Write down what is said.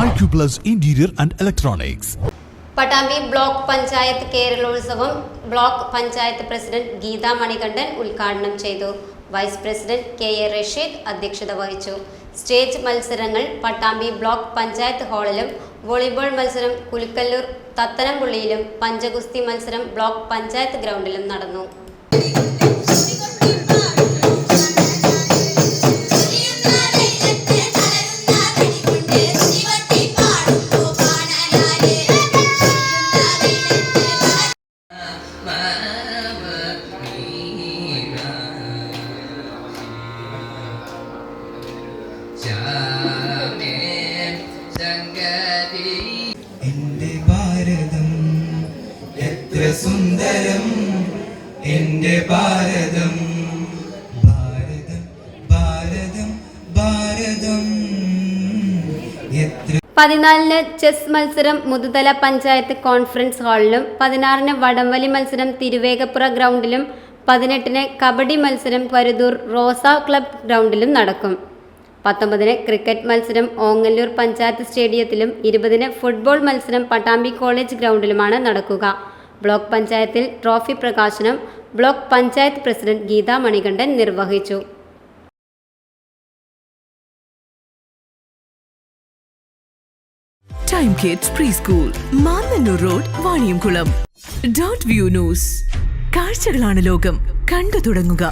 Acuplus Interior and Electronics. Pattambi block panchayat Keralolsavam block panchayat president Geetha Manikandan ഉദ്ഘാടനം ചെയ്തു. Vice president K A Rasheed അധ്യക്ഷത വഹിച്ചു. Stage മത്സരങ്ങൾ Pattambi block panchayat ഹാളിലും volleyball മത്സരം കുലുക്കല്ലൂർ തത്തനംപുള്ളിയിലും പഞ്ചഗുസ്തി മത്സരം ബ്ലോക്ക് പഞ്ചായത്ത് ഗ്രൗണ്ടിലും നടന്നു. സുന്ദരം എന്റെ ഭാരതം ഭാരതം ഭാരതം ഭാരതം. എത്ര പതിനാലിന് ചെസ് മത്സരം മുതുതല പഞ്ചായത്ത് കോൺഫറൻസ് ഹാളിലും പതിനാറിന് വടംവലി മത്സരം തിരുവേഗപ്പുറ ഗ്രൗണ്ടിലും പതിനെട്ടിന് കബഡി മത്സരം പരുതൂർ റോസ ക്ലബ് ഗ്രൗണ്ടിലും നടക്കും. പത്തൊമ്പതിന് ക്രിക്കറ്റ് മത്സരം ഓങ്ങല്ലൂർ പഞ്ചായത്ത് സ്റ്റേഡിയത്തിലും ഇരുപതിന് ഫുട്ബോൾ മത്സരം പട്ടാമ്പി കോളേജ് ഗ്രൗണ്ടിലുമാണ് നടക്കുക. ബ്ലോക്ക് പഞ്ചായത്തിൽ ട്രോഫി പ്രകാശനം ബ്ലോക്ക് പഞ്ചായത്ത് പ്രസിഡന്റ് ഗീതാ മണികണ്ഠൻ നിർവഹിച്ചു. Time Kids preschool Mannanur road Vaniyamkulam dot view news കാഴ്ചകളാണ് ലോകം. കണ്ടു തുടങ്ങുക.